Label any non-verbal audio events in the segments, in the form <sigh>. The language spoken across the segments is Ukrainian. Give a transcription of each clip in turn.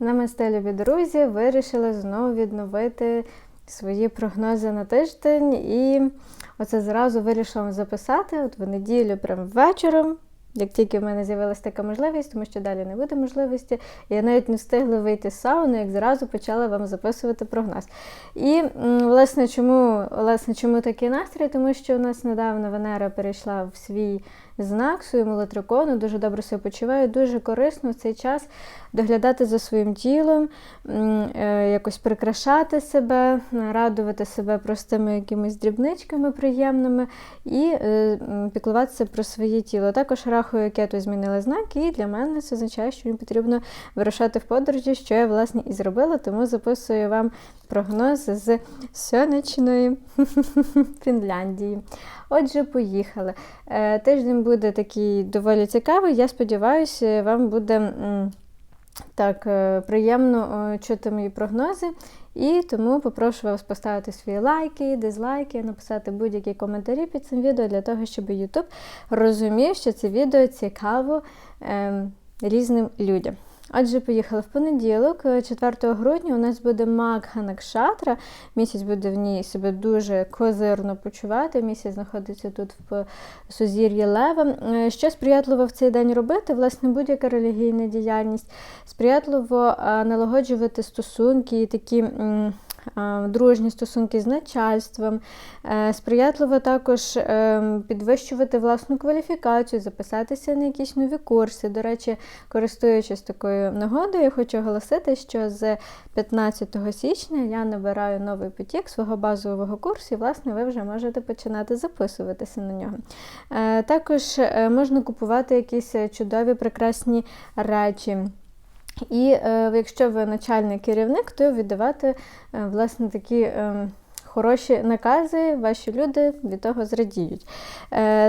Намасте, любі друзі, вирішила знову відновити свої прогнози на тиждень. І оце зразу вирішила записати от в неділю, прям вечором. Як тільки в мене з'явилася така можливість, тому що далі не буде можливості, я навіть не встигла вийти з сауни, як зразу почала вам записувати прогноз. І, власне, чому, власне, чому такий настрій? Тому що у нас недавно Венера перейшла в свій знак, свою молотрикону, дуже добре себе почуваю, дуже корисно в цей час доглядати за своїм тілом, е, якось прикрашати себе, радувати себе простими якимись дрібничками приємними і е, піклуватися про своє тіло. Також рахую кету змінила знак, і для мене це означає, що мені потрібно вирушати в подорожі, що я власне і зробила, тому записую вам прогноз з сонячної <laughs> Фінляндії. Отже, поїхали. Е, Тиждень буде такий доволі цікавий. Я сподіваюся, вам буде так е, приємно е, чути мої прогнози. І тому попрошу вас поставити свої лайки, дизлайки, написати будь-які коментарі під цим відео для того, щоб YouTube розумів, що це відео цікаво ем, різним людям. Отже, поїхали в понеділок, е, 4 грудня, у нас буде Макха Накшатра. Місяць буде в ній себе дуже козирно почувати. Місяць знаходиться тут в сузір'ї Лева. Е, Що сприятливо в цей день робити? Власне, будь-яка релігійна діяльність. Сприятливо е, налагоджувати стосунки, і такі. Дружні стосунки з начальством, Е, сприятливо також е, підвищувати власну кваліфікацію, записатися на якісь нові курси. До речі, користуючись такою нагодою, хочу оголосити, що з 15 січня я набираю новий потік свого базового курсу, і власне ви вже можете починати записуватися на нього. Е, Також можна купувати якісь чудові прекрасні речі. І е, якщо ви начальник керівник, то віддавати е, власне такі. Е, Хороші накази, ваші люди від того зрадіють.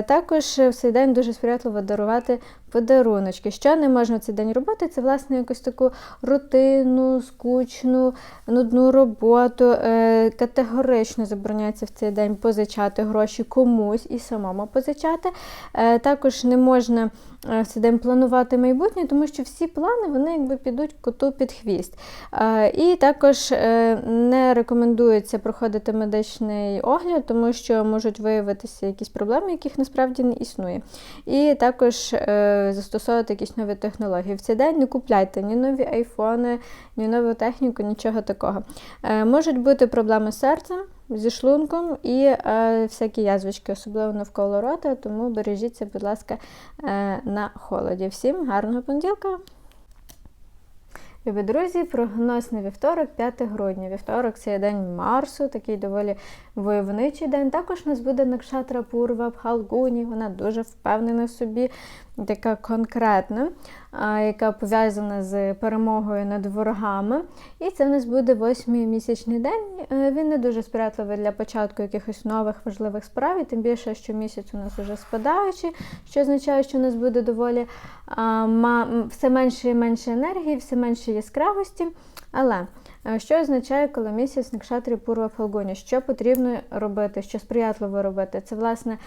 Також в цей день дуже сприятливо дарувати подаруночки. Що не можна в цей день робити, це власне якусь таку рутинну, скучну, нудну роботу. Е, категорично забороняється в цей день позичати гроші комусь і самому позичати. Е, також не можна е, цей день планувати майбутнє, тому що всі плани вони якби підуть коту під хвіст. І також не рекомендується проходити медичний огляд, тому що можуть виявитися якісь проблеми, яких насправді не існує. І також застосовувати якісь нові технології. В цей день не купляйте ні нові айфони, ні нову техніку, нічого такого. Е, Можуть бути проблеми з серцем. Зі шлунком і е, всякі язвички, особливо навколо рота, тому бережіться, будь ласка, е, на холоді. Всім гарного понеділка! Любі друзі, прогноз на вівторок, 5 грудня. Вівторок це день Марсу, такий доволі войовничий день. Також у нас буде Накшатра Пурва в Халгуні. Вона дуже впевнена в собі, така конкретна, яка пов'язана з перемогою над ворогами. І це в нас буде восьмий місячний день. Е, Він не дуже сприятливий для початку якихось нових важливих справ, і тим більше, що місяць у нас вже спадаючий, що означає, що у нас буде доволі ма- все менше і менше енергії, все менше яскравості. Але що означає, коли місяць на кшатрі Пурва Фалгоні? Що потрібно робити, що сприятливо робити? Це, власне,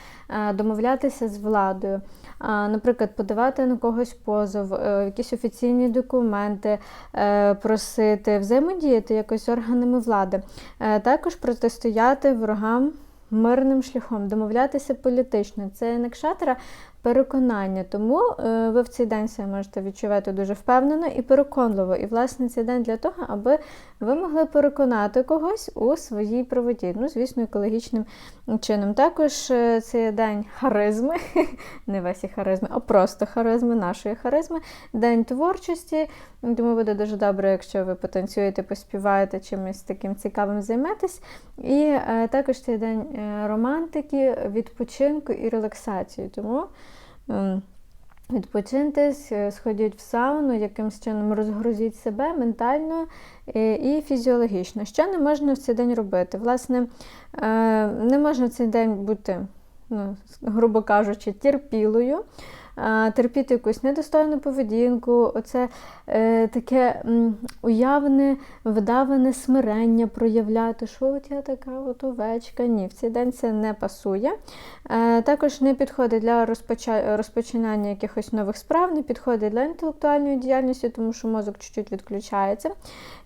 домовлятися з владою, наприклад, подавати на когось позов, е, якісь офіційні документи е, просити, взаємодіяти якось органами влади. Е, Також протистояти ворогам мирним шляхом, домовлятися політично. Це накшатра переконання. Тому е, ви в цей день себе можете відчувати дуже впевнено і переконливо. І, власне, цей день для того, аби ви могли переконати когось у своїй правоті. Ну, звісно, екологічним чином. Також е, це день харизми, <laughs> не весі харизми, а просто харизми, нашої харизми, день творчості. Тому буде дуже добре, якщо ви потанцюєте, поспіваєте чимось таким цікавим займетесь. І е, також цей день романтики, відпочинку і релаксації. Тому відпочиньтесь, е, сходіть в сауну, якимсь чином розгрузіть себе ментально е, і фізіологічно. Що не можна в цей день робити? Власне, е, не можна в цей день бути, ну, грубо кажучи, терпілою. Терпіти якусь недостойну поведінку, оце е, таке м, уявне, вдаване смирення проявляти, що от я така от овечка. Ні, в цей день це не пасує. Е, також не підходить для розпоча... розпочинання якихось нових справ, не підходить для інтелектуальної діяльності, тому що мозок чуть-чуть відключається.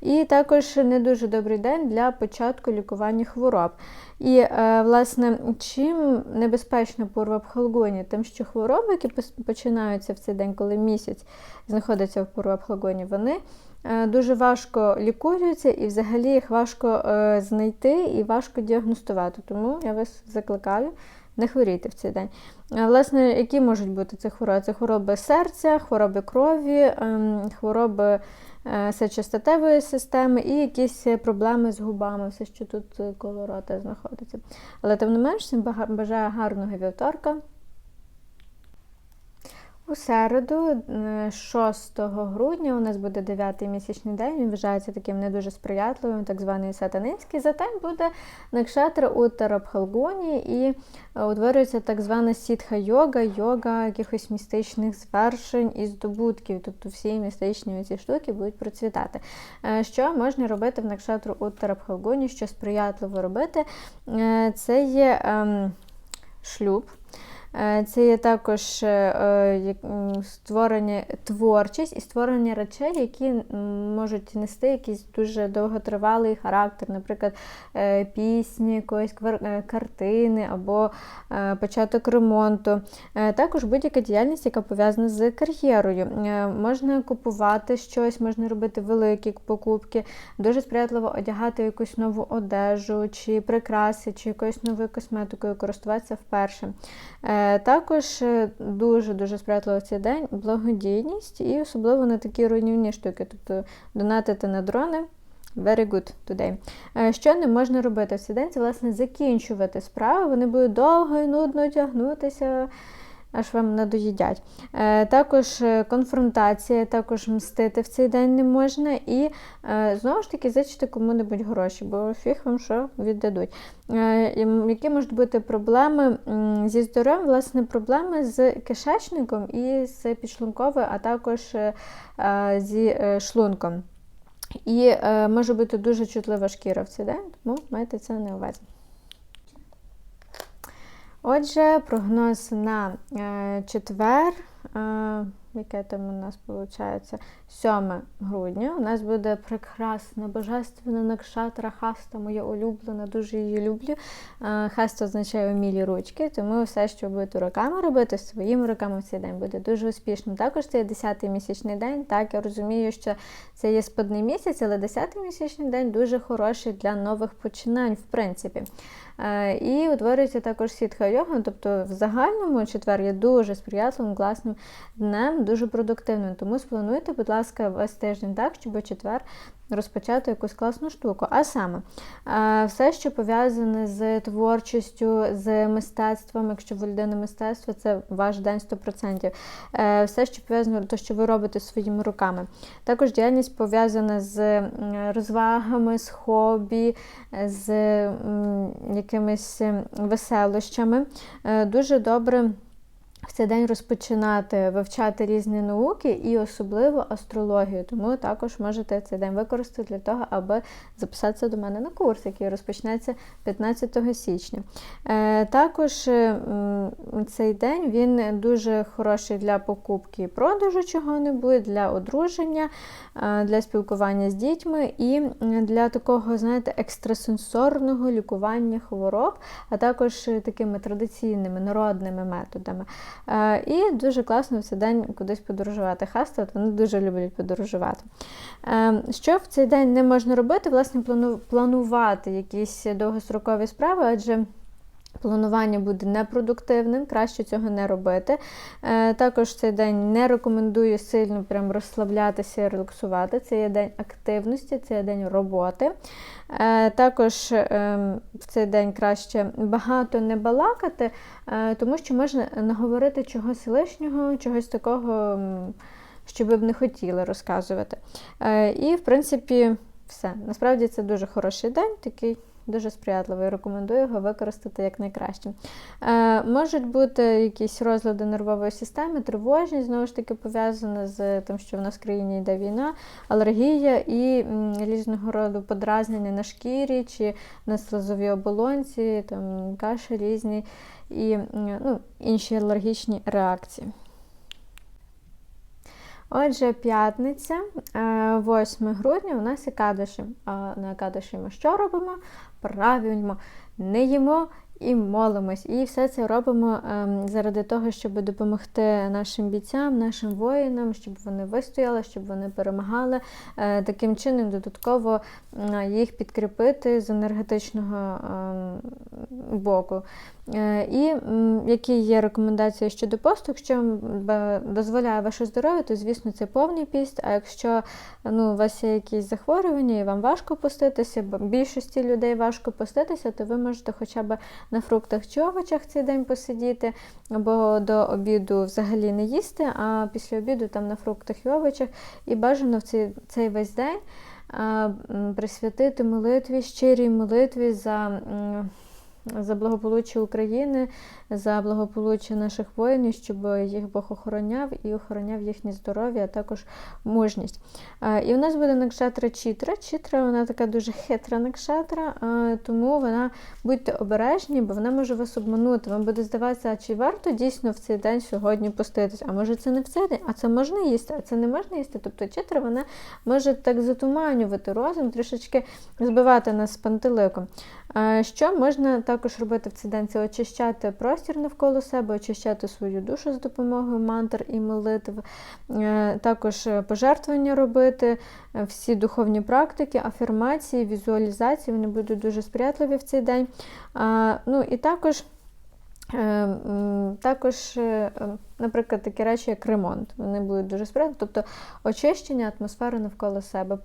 І також не дуже добрий день для початку лікування хвороб. І, е, власне, чим небезпечна пурва пхалгоні? Тим, що хвороби, які починаються в цей день, коли місяць знаходиться в пхалгоні, вони е, дуже важко лікуються і взагалі їх важко е, знайти і важко діагностувати. Тому я вас закликаю не хворійте в цей день. Е, Власне, які можуть бути ці хвороби? Це хвороби серця, хвороби крові, ем, хвороби сечостатевої системи і якісь проблеми з губами, все, що тут коло рота знаходиться. Але тим не менш, всім бажаю гарного вівторка. У середу, е, 6 грудня, у нас буде 9-й місячний день. Він вважається таким не дуже сприятливим, так званий сатанинський. Затем буде накшатра Уттара Пхалгуні і е, утворюється так звана сітха йога, якихось містичних звершень і здобутків. Тобто всі містичні ці штуки будуть процвітати. Е, Що можна робити в накшатру Уттара Пхалгуні, що сприятливо робити? Е, Це є ем, шлюб. Е, Це є також е, е, створення творчість і створення речей, які можуть нести якийсь дуже довготривалий характер, наприклад, пісні, якоїсь картини або початок ремонту. Також будь-яка діяльність, яка пов'язана з кар'єрою. Можна купувати щось, можна робити великі покупки, дуже сприятливо одягати якусь нову одежу, чи прикраси, чи якоюсь новою косметикою користуватися вперше. Е, Також е, дуже-дуже сприятливо в цей день благодійність і особливо на такі руйнівні штуки, тобто донатити на дрони. Very good today. Е, Що не можна робити в цей день, це власне закінчувати справи. Вони будуть довго і нудно тягнутися, аж вам надоїдять. Е, Також е, конфронтація, також мстити в цей день не можна. І е, знову ж таки зичити кому-небудь гроші, бо фіг вам що віддадуть. Які можуть бути проблеми зі здоров'ям, власне, проблеми з кишечником і з підшлунковою, а також зі шлунком. І е, може бути дуже чутлива шкіра в цей день, тому майте це на увазі. Отже, прогноз на е, четвер. Е, яке там у нас виходить? 7 грудня. У нас буде прекрасна, божественна накшатра хаста, моя улюблена, дуже її люблю. Е, хаста означає умілі ручки, тому все, що будете руками робити, своїми руками в цей день буде дуже успішним. Також це є 10-й місячний день. Так, я розумію, що це є спадний місяць, але 10-й місячний день дуже хороший для нових починань, в принципі. Е, І утворюється також сітха йога, тобто в загальному четвер є дуже сприятливим, класним днем, дуже продуктивним. Тому сплануйте, будь ласка, весь тиждень так, щоб у четвер розпочати якусь класну штуку. А саме, е, все, що пов'язане з творчістю, з мистецтвом, якщо ви людина мистецтва, це ваш день 100%. Е, Все, що пов'язане те, що ви робите своїми руками. Також діяльність пов'язана з розвагами, з хобі, з якимись веселощами. Е, Дуже добре. В цей день розпочинати вивчати різні науки і особливо астрологію. Тому також можете цей день використати для того, аби записатися до мене на курс, який розпочнеться 15 січня. Е, також е, цей день він дуже хороший для покупки і продажу чого-небудь, для одруження, е, для спілкування з дітьми і для такого, знаєте, екстрасенсорного лікування хвороб, а також такими традиційними народними методами. Е, І дуже класно в цей день кудись подорожувати. Хаста, от вони дуже люблять подорожувати. Е, Що в цей день не можна робити? Власне, планувати якісь довгострокові справи, адже. Планування буде непродуктивним, краще цього не робити. Е, також цей день не рекомендую сильно прям розслаблятися релаксувати. Це є день активності, це є день роботи. Е, також е, в цей день краще багато не балакати, е, тому що можна наговорити чогось лишнього, чогось такого, що ви б не хотіли розказувати. І, в принципі, все. Насправді це дуже хороший день, такий дуже сприятливий. Рекомендую його використати якнайкраще. Е, Можуть бути якісь розлади нервової системи, тривожність, знову ж таки, пов'язана з тим, що в нас в країні йде війна, алергія і різного роду подразнення на шкірі чи на слизовій оболонці, там каші різні і ну, інші алергічні реакції. Отже, п'ятниця, е, 8 грудня, у нас Екадаші. А на кадуші ми що робимо? Правильно, не їмо і молимось. І все це робимо ем, заради того, щоб допомогти нашим бійцям, нашим воїнам, щоб вони вистояли, щоб вони перемагали. Е, Таким чином, додатково м, їх підкріпити з енергетичного ем, боку. Е, І які є рекомендації щодо посту, якщо дозволяє ваше здоров'я, то звісно це повний піст. А якщо ну, у вас є якісь захворювання і вам важко поститися, бо більшості людей важко поститися, то ви можете хоча б на фруктах чи овочах цей день посидіти, або до обіду взагалі не їсти, а після обіду там на фруктах і овочах, і бажано в цей, цей весь день присвятити молитві, щирій молитві за. За благополуччя України, за благополуччя наших воїнів, щоб їх Бог охороняв і охороняв їхнє здоров'я, а також мужність. І у нас буде накшатра Чітра. Чітра вона така дуже хитра накшатра, тому вона будьте обережні, бо вона може вас обманути. Вам буде здаватися, чи варто дійсно в цей день сьогодні поститись? А може це не в цей день, а це можна їсти, а це не можна їсти. Тобто читра вона може так затуманювати розум, трішечки збивати нас з пантеликом. Що можна також робити в цей день? Це очищати простір навколо себе, очищати свою душу з допомогою мантр і молитв, Е, також е, пожертвування робити, е, всі духовні практики, афірмації, візуалізації, вони будуть дуже сприятливі в цей день. Ну і також. Також, наприклад, такі речі, як ремонт, вони будуть дуже сприятливі, тобто очищення атмосфери навколо себе,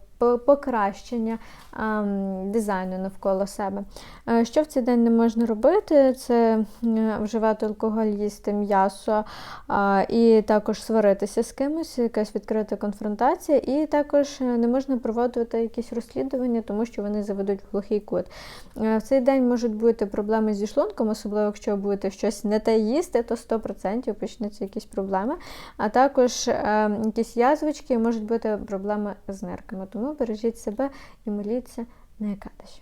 покращення ам, дизайну навколо себе. Е, Що в цей день не можна робити, це е, вживати алкоголь, їсти м'ясо а, і також сваритися з кимось, якась відкрита конфронтація, і також е, не можна проводити якісь розслідування, тому що вони заведуть в глухий кут. Е, В цей день можуть бути проблеми зі шлунком, особливо якщо будете щось не те їсти, то 100% почнуться якісь проблеми. А також е, якісь язвички, можуть бути проблеми з нирками. Тому бережіть себе і моліться на Екадаші.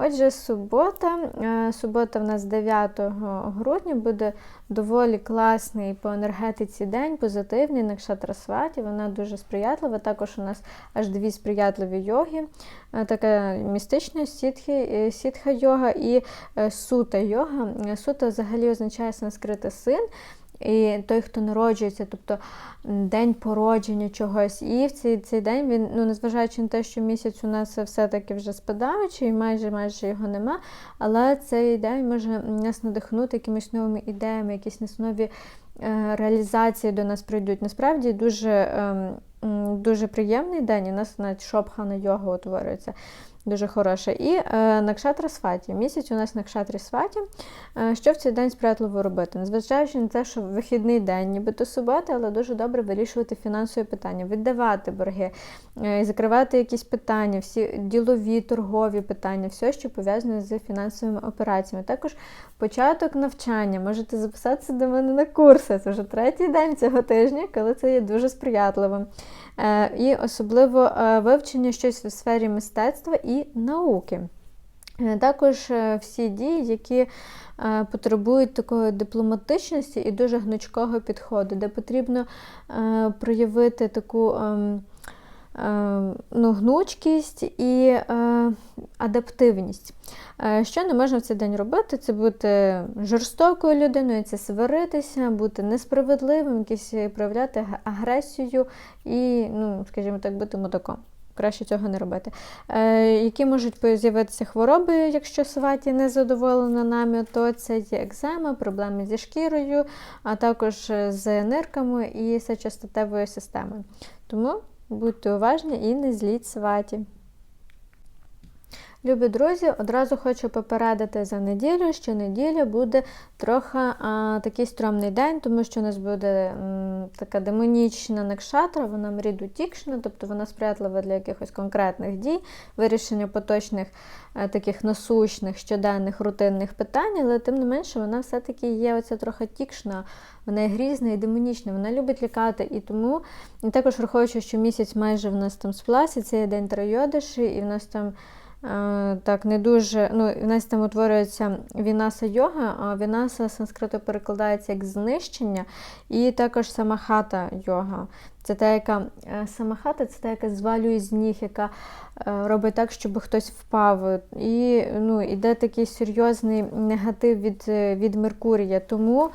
Отже, субота. Е, Субота в нас 9 грудня буде доволі класний по енергетиці день, позитивний Накшатрасваті. Вона дуже сприятлива. Також у нас аж дві сприятливі йоги. Е, Така містична сітхи, е, сітха йога і сута йога. Сута взагалі означає санскрити син. І той, хто народжується, тобто день породження чогось. І в цей, цей день він, ну незважаючи на те, що місяць у нас все-таки вже спадаючий, майже майже його нема. Але цей день може нас надихнути якимись новими ідеями, якісь нові е, реалізації до нас прийдуть. Насправді дуже, м, дуже приємний день. У нас навіть шопхана йога утворюється. Дуже хороше. І е, Накшатра Сваті. Місяць у нас Накшатрі Сваті. Е, що в цей день сприятливо робити? Незважаючи на те, що вихідний день, нібито субота, але дуже добре вирішувати фінансові питання, віддавати борги, е, закривати якісь питання, всі ділові, торгові питання, все, що пов'язане з фінансовими операціями. Також початок навчання. Можете записатися до мене на курси. Це вже третій день цього тижня, коли це є дуже сприятливим. Е, І особливо е, вивчення щось у сфері мистецтва і науки. Е, Також всі дії, які потребують такої дипломатичності і дуже гнучкого підходу, де потрібно проявити таку ем, ну, гнучкість і е, адаптивність. Е, Що не можна в цей день робити? Це бути жорстокою людиною, це сваритися, бути несправедливим, якісь проявляти агресію і, ну, скажімо так, бути мудаком. Краще цього не робити. Е, які можуть з'явитися хвороби, якщо сваті не задоволена нами, то це є екзема, проблеми зі шкірою, а також з нирками і сечостатевою системою. Тому будьте уважні і не зліть сваті. Любі друзі, одразу хочу попередити за неділю, що неділя буде трохи а, такий стрьомний день, тому що у нас буде м, така демонічна накшатра, вона мрідутікшна, тобто вона сприятлива для якихось конкретних дій, вирішення поточних а, таких насущних, щоденних, рутинних питань, але тим не менше вона все-таки є оця трохи тікшна, вона є грізна і демонічна, вона любить лякати. І тому, і також враховуючи, що місяць майже в нас там спласі, це є день Тройодиші, і в нас там. Так, не дуже. Ну, в нас там утворюється Вінаса йога, а Вінаса санскрито перекладається як знищення, і також самахата йога. Це та, яка е, самахата це та, яка звалює з ніг, яка е, робить так, щоб хтось впав. І ну, іде такий серйозний негатив від, е, від Меркурія. Тому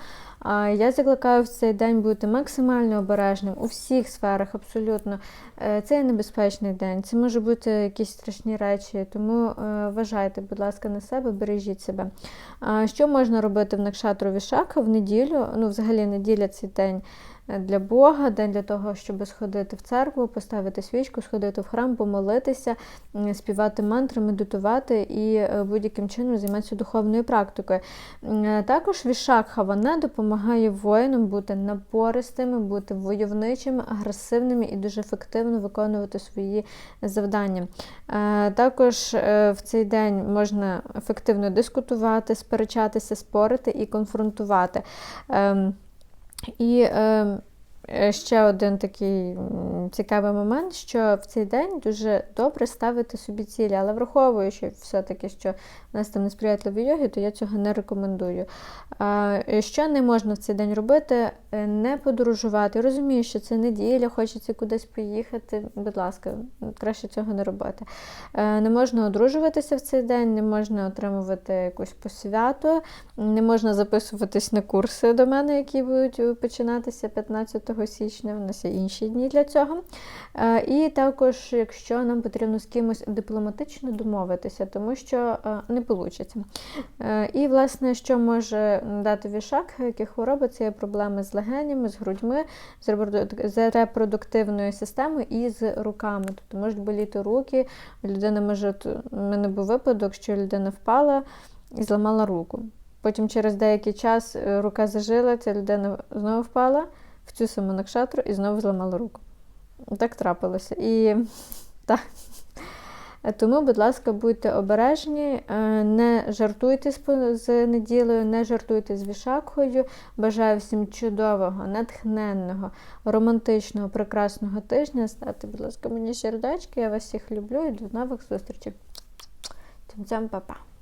я закликаю в цей день бути максимально обережним у всіх сферах, абсолютно. Це є небезпечний день, це може бути якісь страшні речі, тому вважайте, будь ласка, на себе, бережіть себе. Що можна робити в Накшатру Вішака в неділю? Ну, взагалі, неділя цей день для Бога, день для того, щоб сходити в церкву, поставити свічку, сходити в храм, помолитися, співати мантри, медитувати і е, будь-яким чином займатися духовною практикою. Е, також вішакха вона допомагає воїнам бути напористими, бути войовничими, агресивними і дуже ефективно виконувати свої завдання. Е, також в цей день можна ефективно дискутувати, сперечатися, спорити і конфронтувати. І ем, ще один такий цікавий момент, що в цей день дуже добре ставити собі цілі, але враховуючи все-таки, що в нас там несприятливі йоги, то я цього не рекомендую. Що не можна в цей день робити? Е, не подорожувати. Розумію, що це неділя, хочеться кудись поїхати. Будь ласка, краще цього не робити. Е, не можна одружуватися в цей день, не можна отримувати якусь посвяту, не можна записуватись на курси до мене, які будуть починатися 15 січня. У нас є інші дні для цього. Е, і також, якщо нам потрібно з кимось дипломатично домовитися, тому що не вийде. І, власне, що може дати вішак, які хвороби це є проблеми з легенями, з грудьми, з репродуктивною системою і з руками. Тобто можуть боліти руки, людина може, у мене був випадок, що людина впала і зламала руку. Потім через деякий час е, рука зажила, ця людина знову впала в цю саму накшатру і знову зламала руку. Так трапилося. І <laughs> так. Тому, будь ласка, будьте обережні, е, не жартуйте з неділею, не жартуйте з вішакою. Бажаю всім чудового, натхненного, романтичного, прекрасного тижня. Ставте, будь ласка, мені сердечки. Я вас всіх люблю і до нових зустрічей. Цям-цям, па-па.